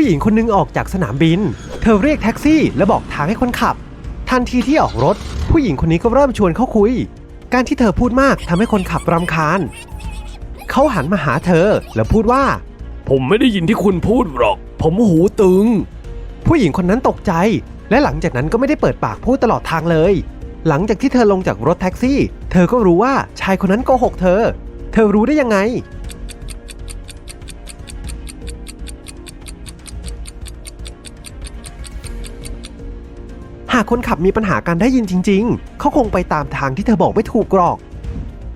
ผู้หญิงคนหนึงออกจากสนามบิน เธอเรียกแท็กซี่ และบอกทางให้คนขับ ทันทีที่ออกรถ ผู้หญิงคนนี้ก็เริ่มชวนเขาคุย การที่เธอพูดมากทำให้คนขับรำคาญ เขาหันมาหาเธอแล้วพูดว่า ผมไม่ได้ยินที่คุณพูดหรอก ผมหูตึง ผู้หญิงคนนั้นตกใจ และหลังจากนั้นก็ไม่ได้เปิดปากพูดตลอดทางเลย หลังจากที่เธอลงจากรถแท็กซี่ เธอก็รู้ว่าชายคนนั้นโกหกเธอ เธอรู้ได้ยังไงากคนขับมีปัญหาการได้ยินจริง ๆ เขาคงไปตามทางที่เธอบอกไม่ถูกหรอก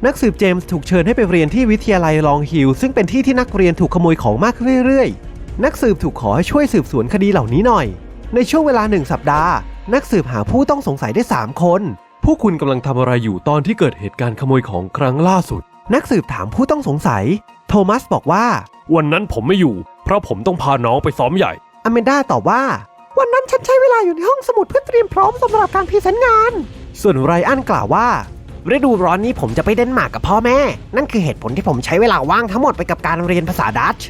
นักสืบเจมส์ถูกเชิญให้ไปเรียนที่วิทยาลัยลองฮิลซึ่งเป็นที่ที่นักเรียนถูกขโมยของมากขึ้นเรื่อยๆ นักสืบถูกขอให้ช่วยสืบสวนคดีเหล่านี้หน่อย ในช่วงเวลาหนึ่งสัปดาห์ นักสืบหาผู้ต้องสงสัยได้ 3 คนพวกคุณกำลังทำอะไรอยู่ตอนที่เกิดเหตุการณ์ขโมยของครั้งล่าสุด นักสืบถามผู้ต้องสงสัย โทมัสบอกว่า วันนั้นผมไม่อยู่ เพราะผมต้องพาน้องไปซ้อมใหญ่ อเมนดาตอบว่า วันนั้นฉันใช้เวลาอยู่ในห้องสมุดเพื่อเตรียมพร้อมสำหรับการพรีเซนต์งาน ส่วนไรอันกล่าวว่าฤดูร้อนนี้ผมจะไปเดนมาร์กกับพ่อแม่ นั่นคือเหตุผลที่ผมใช้เวลาว่างทั้งหมดไปกับการเรียนภาษาดัตช์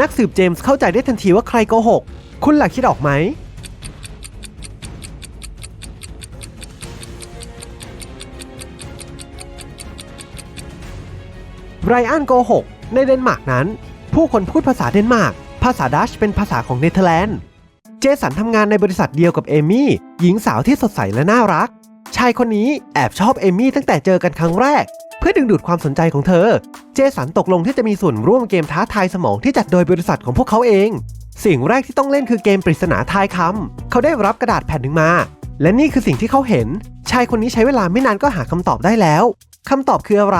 นักสืบเจมส์เข้าใจได้ทันทีว่าใครโกหก คุณหลักคิดออกไหม ไรอันโกหก ในเดนมาร์กนั้น ผู้คนพูดภาษาเดนมาร์ก ภาษาดัชเป็นภาษาของเนเธอร์แลนด์ จสันทำงานในบริษัทเดียวกับเอมี่ หญิงสาวที่สดใสและน่ารัก ชายคนนี้แอบชอบเอมี่ตั้งแต่เจอกันครั้งแรก เพื่อดึงดูดความสนใจของเธอ เจสันตกลงที่จะมีส่วนร่วมเกมท้าทายสมองที่จัดโดยบริษัทของพวกเขาเอง สิ่งแรกที่ต้องเล่นคือเกมปริศนาทายคำเขาได้รับกระดาษแผ่นหนึ่งมา และนี่คือสิ่งที่เขาเห็น ชายคนนี้ใช้เวลาไม่นานก็หาคำตอบได้แล้วคำตอบคืออะไร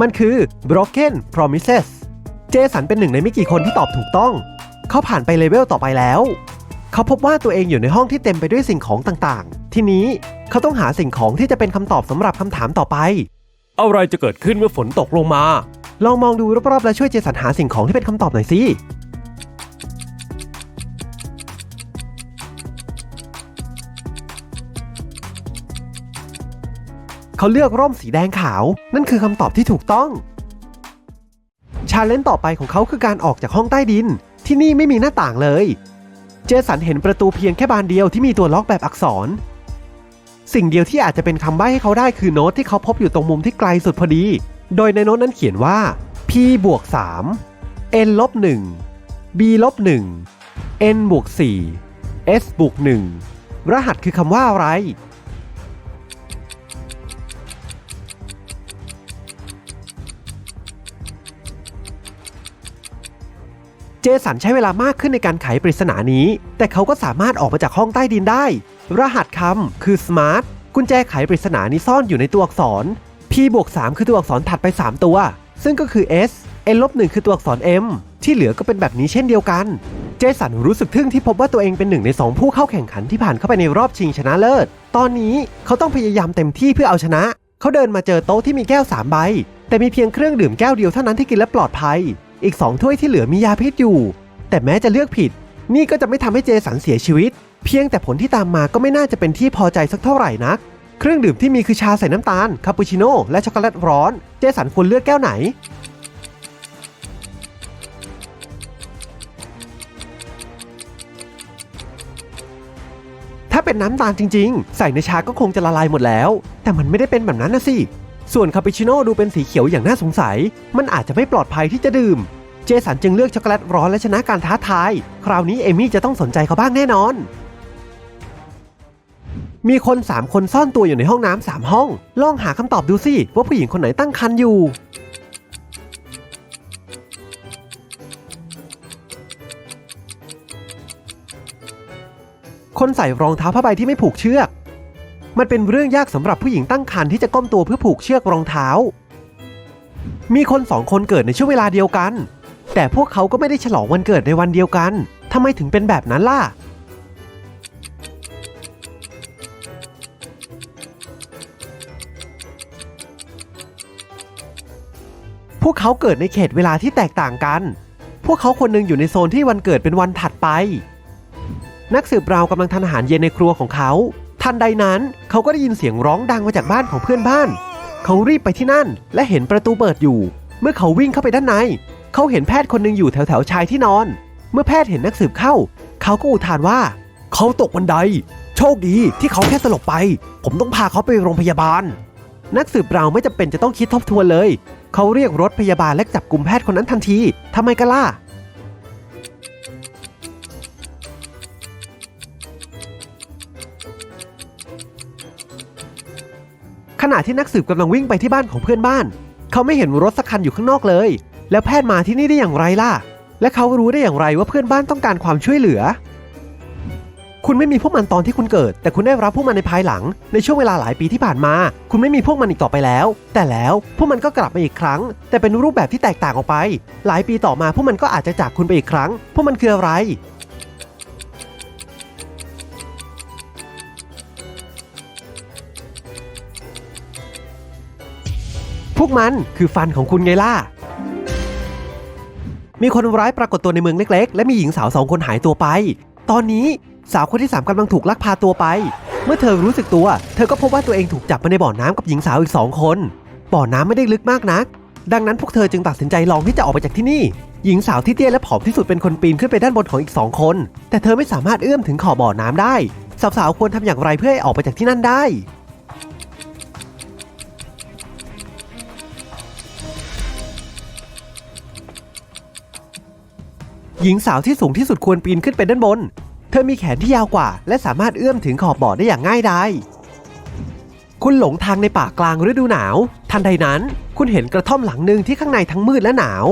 มันคือ broken promises เจสันเป็นหนึ่งในไม่กี่คนที่ตอบถูกต้อง เขาผ่านไปเลเวลต่อไปแล้ว เขาพบว่าตัวเองอยู่ในห้องที่เต็มไปด้วยสิ่งของต่างๆ ทีนี้เขาต้องหาสิ่งของที่จะเป็นคำตอบสำหรับคำถามต่อไป อะไรจะเกิดขึ้นเมื่อฝนตกลงมา ลองมองดูรอบๆและช่วยเจสันหาสิ่งของที่เป็นคำตอบหน่อยสิ เขาเลือกร่มสีแดงขาว นั่นคือคำตอบที่ถูกต้อง ชาเลนจ์ต่อไปของเขาคือการออกจากห้องใต้ดิน ที่นี่ไม่มีหน้าต่างเลย เจสันเห็นประตูเพียงแค่บานเดียวที่มีตัวล็อกแบบอักษร สิ่งเดียวที่อาจจะเป็นคำใบ้ให้เขาได้คือโน้ตที่เขาพบอยู่ตรงมุมที่ไกลสุดพอดี โดยในโน้ตนั้นเขียนว่า p บวก3 n ลบ1 b ลบ1 n บวก4 s บวก1รหัสคือคำว่าอะไร จสันใช้เวลามากขึ้นในการไขปริศนานี้ แต่เขาก็สามารถออกมาจากห้องใต้ดินได้ รหัสคำคือ smart กุญแจไขปริศนานี้ซ่อนอยู่ในตัวอักษร p บวก3คือตัวอักษรถัดไป 3 ตัว ซึ่งก็คือ s n ลบ1คือตัวอักษร m ที่เหลือก็เป็นแบบนี้เช่นเดียวกัน เจสันรู้สึกทึ่งที่พบว่าตัวเองเป็นหนึ่งในสองผู้เข้าแข่งขันที่ผ่านเข้าไปในรอบชิงชนะเลิศ ตอนนี้เขาต้องพยายามเต็มที่เพื่อเอาชนะ เขาเดินมาเจอโต๊ะที่มีแก้ว3ใบ แต่มีเพียงเครื่องดื่มแก้วเดียวเท่านั้นที่กินและปลอดภัย อีก2ถ้วยที่เหลือมียาพิษอยู่ แต่แม้จะเลือกผิด นี่ก็จะไม่ทำให้เจสันเสียชีวิต เพียงแต่ผลที่ตามมาก็ไม่น่าจะเป็นที่พอใจสักเท่าไหร่นัก เครื่องดื่มที่มีคือชาใส่น้ำตาล คาปูชิโน่และช็อกโกแลตร้อน เจสันควรเลือกแก้วไหนถ้าเป็นน้ำตาลจริง ๆ ใส่ในชาก็คงจะละลายหมดแล้ว แต่มันไม่ได้เป็นแบบนั้นนะสิ ส่วนคาปูชิโน่ดูเป็นสีเขียวอย่างน่าสงสัย มันอาจจะไม่ปลอดภัยที่จะดื่ม เจสันจึงเลือกช็อกโกแลตร้อนและชนะการท้าทาย คราวนี้เอมี่จะต้องสนใจเขาบ้างแน่นอน มีคน 3 คนซ่อนตัวอยู่ในห้องน้ำสามห้อง ลองหาคำตอบดูสิว่าผู้หญิงคนไหนตั้งครรภ์อยู่คนใส่รองเท้าผ้าใบที่ไม่ผูกเชือก มันเป็นเรื่องยากสำหรับผู้หญิงตั้งครรภ์ที่จะก้มตัวเพื่อผูกเชือกรองเท้า มีคนสองคนเกิดในช่วงเวลาเดียวกัน แต่พวกเขาก็ไม่ได้ฉลองวันเกิดในวันเดียวกันทำไมถึงเป็นแบบนั้นล่ะ พวกเขาเกิดในเขตเวลาที่แตกต่างกัน พวกเขาคนหนึงอยู่ในโซนที่วันเกิดเป็นวันถัดไป นักสืบราวกำลังทานอาหารเย็นในครัวของเขา ทันใดนั้นเขาก็ได้ยินเสียงร้องดังมาจากบ้านของเพื่อนบ้าน เขารีบไปที่นั่น และเห็นประตูเปิดอยู่ เมื่อเขาวิ่งเข้าไปด้านใน เขาเห็นแพทย์คนหนึ่งอยู่แถวแถวชายที่นอน เมื่อแพทย์เห็นนักสืบเข้า เขาก็อุทานว่า เขาตกบันได โชคดีที่เขาแค่สลบไป ผมต้องพาเขาไปโรงพยาบาล นักสืบเราไม่จำเป็นจะต้องคิดทบทวนเลย เขาเรียกรถพยาบาลและจับกลุ่มแพทย์คนนั้นทันทีทำไมกันล่ะ ณะที่นักสืบกำลังวิ่งไปที่บ้านของเพื่อนบ้าน เขาไม่เห็นรถสักคันอยู่ข้างนอกเลย แล้วแพทย์มาที่นี่ได้อย่างไรล่ะ และเขารู้ได้อย่างไรว่าเพื่อนบ้านต้องการความช่วยเหลือ คุณไม่มีพวกมันตอนที่คุณเกิด แต่คุณได้รับพวกมันในภายหลัง ในช่วงเวลาหลายปีที่ผ่านมา คุณไม่มีพวกมันอีกต่อไปแล้ว แต่แล้วพวกมันก็กลับมาอีกครั้ง แต่เป็นรูปแบบที่แตกต่างออกไป หลายปีต่อมาพวกมันก็อาจจะจากคุณไปอีกครั้ง พวกมันคืออะไร พวกมันคือฟันของคุณไงล่ะ มีคนร้ายปรากฏตัวในเมืองเล็ก ๆ และมีหญิงสาวสองคนหายตัวไป ตอนนี้สาวคนที่ 3กำลังถูกลักพาตัวไป เมื่อเธอรู้สึกตัว เธอก็พบว่าตัวเองถูกจับมาในบ่อน้ำกับหญิงสาวอีกสองคน บ่อน้ำไม่ได้ลึกมากนัก ดังนั้นพวกเธอจึงตัดสินใจลองที่จะออกไปจากที่นี่ หญิงสาวที่เตี้ยและผอมที่สุดเป็นคนปีนขึ้นไปด้านบนของอีกสองคน แต่เธอไม่สามารถเอื้อมถึงขอบบ่อน้ำได้ สาวๆควรทำอย่างไรเพื่อให้ออกไปจากที่นั่นได้ หญิงสาวที่สูงที่สุดควรปีนขึ้นไปด้านบน เธอมีแขนที่ยาวกว่า และสามารถเอื้อมถึงขอบบ่อได้อย่างง่ายดายคุณหลงทางในป่ากลางฤดูหนาว ทันใดนั้น คุณเห็นกระท่อมหลังหนึ่งที่ข้างในทั้งมืดและหนาว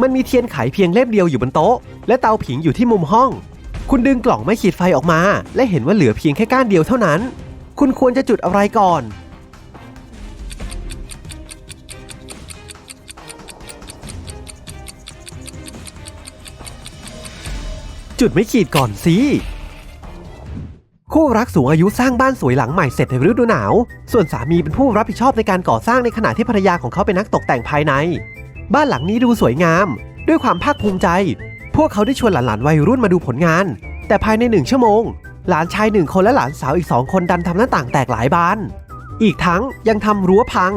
มันมีเทียนไขเพียงเล่มเดียวอยู่บนโต๊ะ และเตาผิงอยู่ที่มุมห้อง คุณดึงกล่องไม้ขีดไฟออกมา และเห็นว่าเหลือเพียงแค่ก้านเดียวเท่านั้น คุณควรจะจุดอะไรก่อน จุดไม่ขีดก่อนสิคู่รักสูงอายุสร้างบ้านสวยหลังใหม่เสร็จในฤดูหนาว ส่วนสามีเป็นผู้รับผิดชอบในการก่อสร้างในขณะที่ภรรยาของเขาเป็นนักตกแต่งภายใน บ้านหลังนี้ดูสวยงาม ด้วยความภาคภูมิใจ พวกเขาได้ชวนหลานๆวัยรุ่นมาดูผลงาน แต่ภายในหนึ่งชั่วโมง หลานชายหนึ่งคนและหลานสาวอีกสองคนดันทำหน้าต่างแตกหลายบาน อีกทั้งยังทำรั้วพัง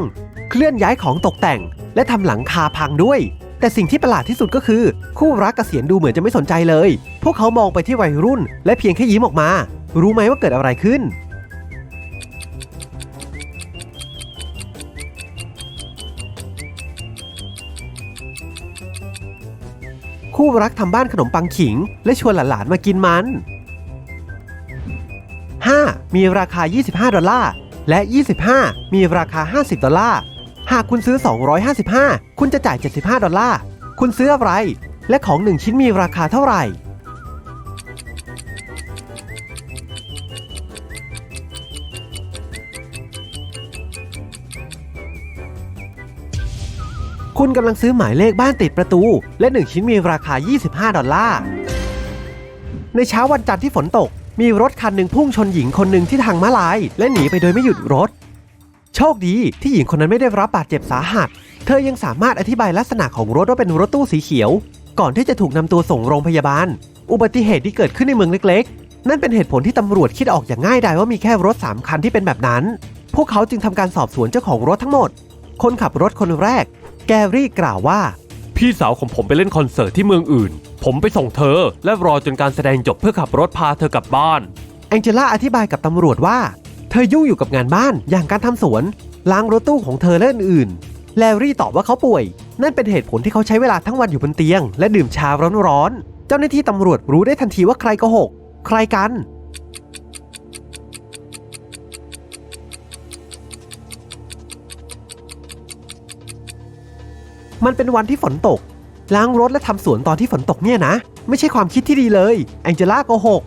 เคลื่อนย้ายของตกแต่ง และทำหลังคาพังด้วย แต่สิ่งที่ประหลาดที่สุดก็คือ คู่รักเกษียณดูเหมือนจะไม่สนใจเลย พวกเขามองไปที่วัยรุ่น และเพียงแค่ยิ้มออกมา รู้ไหมว่าเกิดอะไรขึ้น คู่รักทำบ้านขนมปังขิง และชวนหลานๆมากินมัน 5. มีราคา 25 ดอลลาร์และ 25 มีราคา 50 ดอลลาร์ หากคุณซื้อ 255 คุณจะจ่าย 75 ดอลลาร์ คุณซื้ออะไร และของหนึ่งชิ้นมีราคาเท่าไหร่ คุณกำลังซื้อหมายเลขบ้านติดประตู และหนึ่งชิ้นมีราคา 25 ดอลลาร์ ในเช้าวันจันทร์ที่ฝนตก มีรถคันหนึ่งพุ่งชนหญิงคนหนึ่งที่ทางม้าลาย และหนีไปโดยไม่หยุดรถ โชคดีที่หญิงคนนั้นไม่ได้รับบาดเจ็บสาหัส เธอยังสามารถอธิบายลักษณะของรถว่าเป็นรถตู้สีเขียว ก่อนที่จะถูกนำตัวส่งโรงพยาบาล อุบัติเหตุที่เกิดขึ้นในเมืองเล็กๆ นั่นเป็นเหตุผลที่ตำรวจคิดออกอย่างง่ายดายว่ามีแค่รถ 3 คันที่เป็นแบบนั้น พวกเขาจึงทำการสอบสวนเจ้าของรถทั้งหมด คนขับรถคนแรก แกรี่กล่าวว่า พี่สาวของผมไปเล่นคอนเสิร์ตที่เมืองอื่น ผมไปส่งเธอ และรอจนการแสดงจบเพื่อขับรถพาเธอกลับบ้าน แองเจล่าอธิบายกับตำรวจว่า เธอยุ่งอยู่กับงานบ้านอย่างการทำสวน ล้างรถตู้ของเธอและอื่นๆแลรี่ตอบว่าเขาป่วย นั่นเป็นเหตุผลที่เขาใช้เวลาทั้งวันอยู่บนเตียง และดื่มชาร้อนๆเจ้าหน้าที่ตำรวจรู้ได้ทันทีว่าใครโกหก ใครกัน มันเป็นวันที่ฝนตก ล้างรถและทำสวนตอนที่ฝนตกเนี่ยนะ ไม่ใช่ความคิดที่ดีเลย แองเจล่าโกหก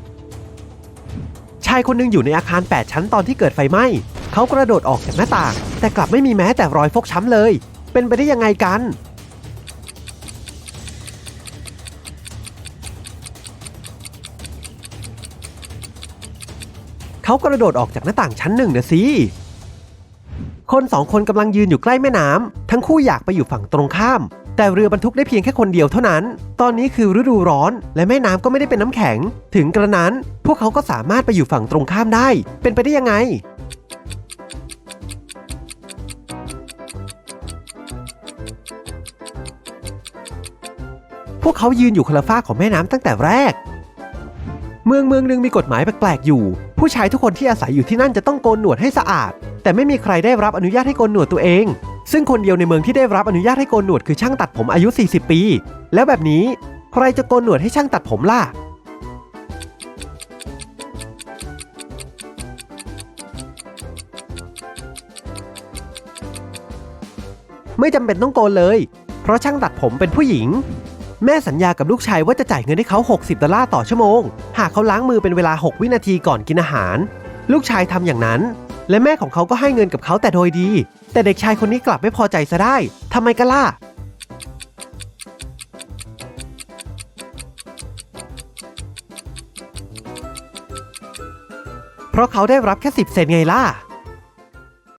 ชายคนหนึ่งอยู่ในอาคาร 8 ชั้นตอนที่เกิดไฟไหม้ เขากระโดดออกจากหน้าต่าง แต่กลับไม่มีแม้แต่รอยฟกช้ำเลย เป็นไปได้ยังไงกัน เขากระโดดออกจากหน้าต่างชั้นหนึ่งนะสิ คนสองคนกำลังยืนอยู่ใกล้แม่น้ำทั้งคู่อยากไปอยู่ฝั่งตรงข้าม แต่เรือบรรทุกได้เพียงแค่คนเดียวเท่านั้น ตอนนี้คือฤดูร้อน และแม่น้ำก็ไม่ได้เป็นน้ำแข็ง ถึงกระนั้น พวกเขาก็สามารถไปอยู่ฝั่งตรงข้ามได้ เป็นไปได้ยังไงพวกเขายืนอยู่คนละฝ้าของแม่น้ำตั้งแต่แรก เมืองเมืองหนึ่งมีกฎหมายแปลกๆอยู่ ผู้ชายทุกคนที่อาศัยอยู่ที่นั่นจะต้องโกนหนวดให้สะอาด แต่ไม่มีใครได้รับอนุญาตให้โกนหนวดตัวเอง ซึ่งคนเดียวในเมืองที่ได้รับอนุญาตให้โกนหนวดคือช่างตัดผมอายุ 40 ปี แล้วแบบนี้ใครจะโกนหนวดให้ช่างตัดผมล่ะไม่จำเป็นต้องโกนเลย เพราะช่างตัดผมเป็นผู้หญิง แม่สัญญากับลูกชายว่าจะจ่ายเงินให้เขา 60 ดอลลาร์ต่อชั่วโมง หากเขาล้างมือเป็นเวลา 6 วินาทีก่อนกินอาหาร ลูกชายทำอย่างนั้น และแม่ของเขาก็ให้เงินกับเขาแต่โดยดี แต่เด็กชายคนนี้กลับไม่พอใจซะได้ทำไมกันล่ะเพราะเขาได้รับแค่สิบเซนไงล่ะ